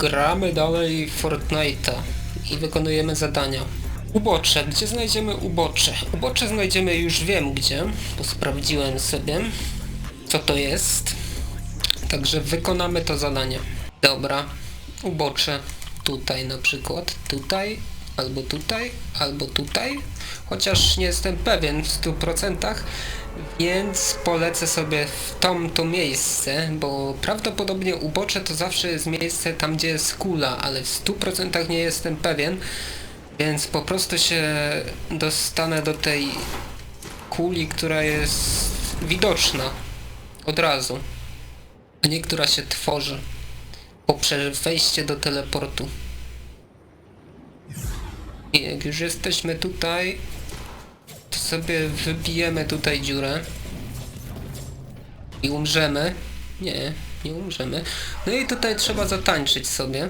gramy dalej Fortnite'a i wykonujemy zadania. Ubocze. Gdzie znajdziemy ubocze? Ubocze znajdziemy już wiem gdzie, bo sprawdziłem sobie, co to jest. Także wykonamy to zadanie. Dobra. Ubocze. Tutaj na przykład. Tutaj. Albo tutaj. Albo tutaj. Chociaż nie jestem pewien w 100%, więc polecę sobie w tom to miejsce, bo prawdopodobnie ubocze to zawsze jest miejsce tam, gdzie jest kula, ale w 100% nie jestem pewien, więc po prostu się dostanę do tej kuli, która jest widoczna od razu, a nie która się tworzy poprzez wejście do teleportu. I jak już jesteśmy tutaj, to sobie wybijemy tutaj dziurę i umrzemy. Nie, nie umrzemy. No i tutaj trzeba zatańczyć sobie.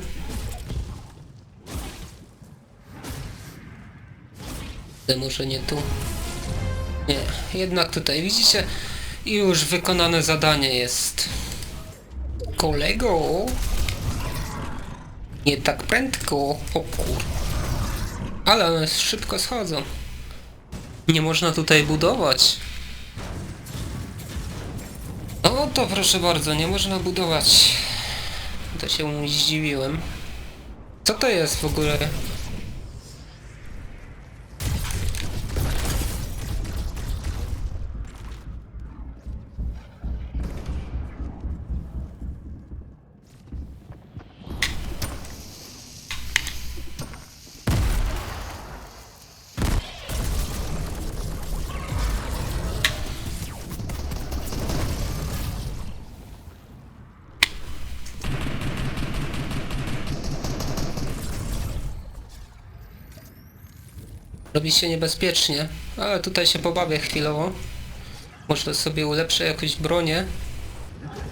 Może nie tu. Nie, jednak tutaj widzicie, już wykonane zadanie jest. Kolego! Nie tak prędko, o. Ale one szybko schodzą. Nie można tutaj budować. O, to proszę bardzo, nie można budować. To się zdziwiłem. Co to jest w ogóle? Robi się niebezpiecznie, ale tutaj się pobawię chwilowo. Może sobie ulepszę jakąś bronię.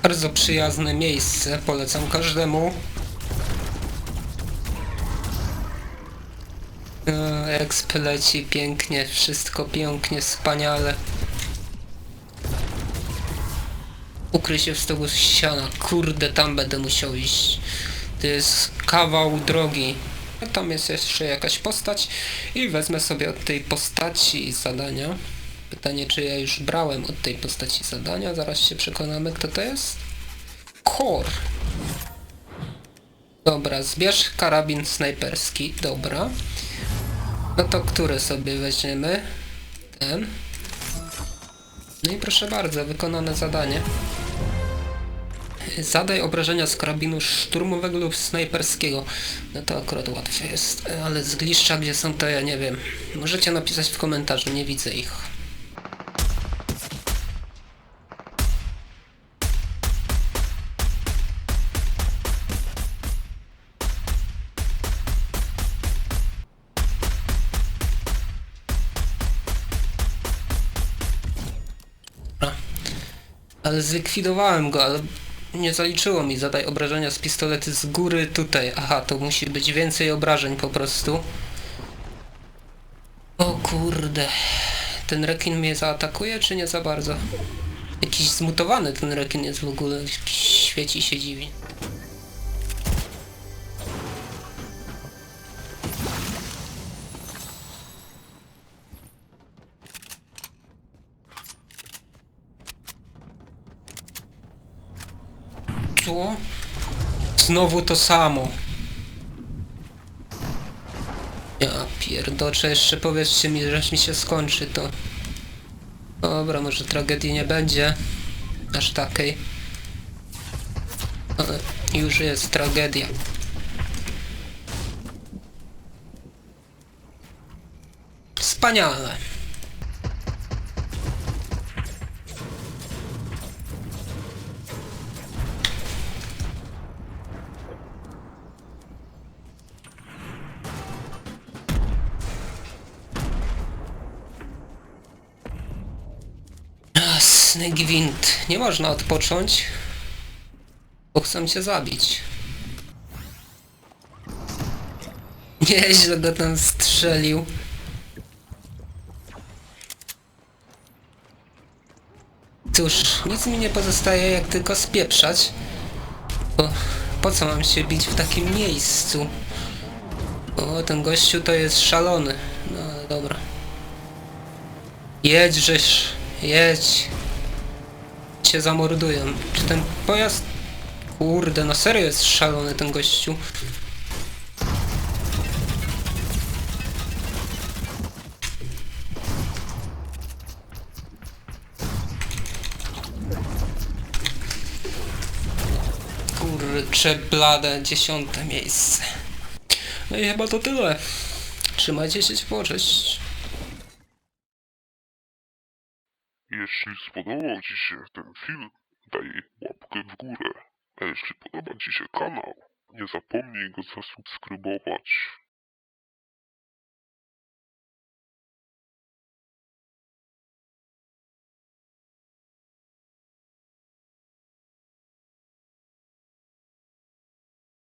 Bardzo przyjazne miejsce, polecam każdemu. E, Exp leci pięknie, wszystko pięknie, wspaniale. Ukryj się w stogu ściana, kurde tam będę musiał iść. To jest kawał drogi. Tam jest jeszcze jakaś postać i wezmę sobie od tej postaci zadania. Pytanie, czy ja już brałem od tej postaci zadania. Zaraz się przekonamy, kto to jest. Kor. Dobra, zbierz karabin snajperski. Dobra. No to który sobie weźmiemy? Ten. No i proszę bardzo, wykonane zadanie. Zadaj obrażenia z karabinu szturmowego lub snajperskiego. No to akurat łatwe jest, ale z gliszcza gdzie są to ja nie wiem. Możecie napisać w komentarzu, nie widzę ich. Ale zlikwidowałem go, ale nie zaliczyło mi zadaj obrażenia z pistolety z góry tutaj. Aha, to musi być więcej obrażeń po prostu. O kurde. Ten rekin mnie zaatakuje, czy nie za bardzo? Jakiś zmutowany ten rekin jest w ogóle. Świeci się dziwi. Znowu to samo. Ja pierdoczę, jeszcze powiedzcie mi, że mi się skończy to. Dobra, może tragedii nie będzie. Aż takiej. Ale już jest tragedia. Wspaniale. Jasny gwint. Nie można odpocząć, bo chcą cię zabić. Nieźle go tam strzelił. Cóż, nic mi nie pozostaje jak tylko spieprzać, bo Po co mam się bić w takim miejscu? O, ten gościu to jest szalony. No, dobra. Jedź, żeś, jedź. Cię zamordują. Czy ten pojazd... Kurde, no serio jest szalony ten gościu. Kurcze blade, dziesiąte miejsce. No i chyba to tyle. Trzymajcie się cześć. Jeśli spodobał Ci się ten film, daj łapkę w górę. A jeśli podoba Ci się kanał, nie zapomnij go zasubskrybować.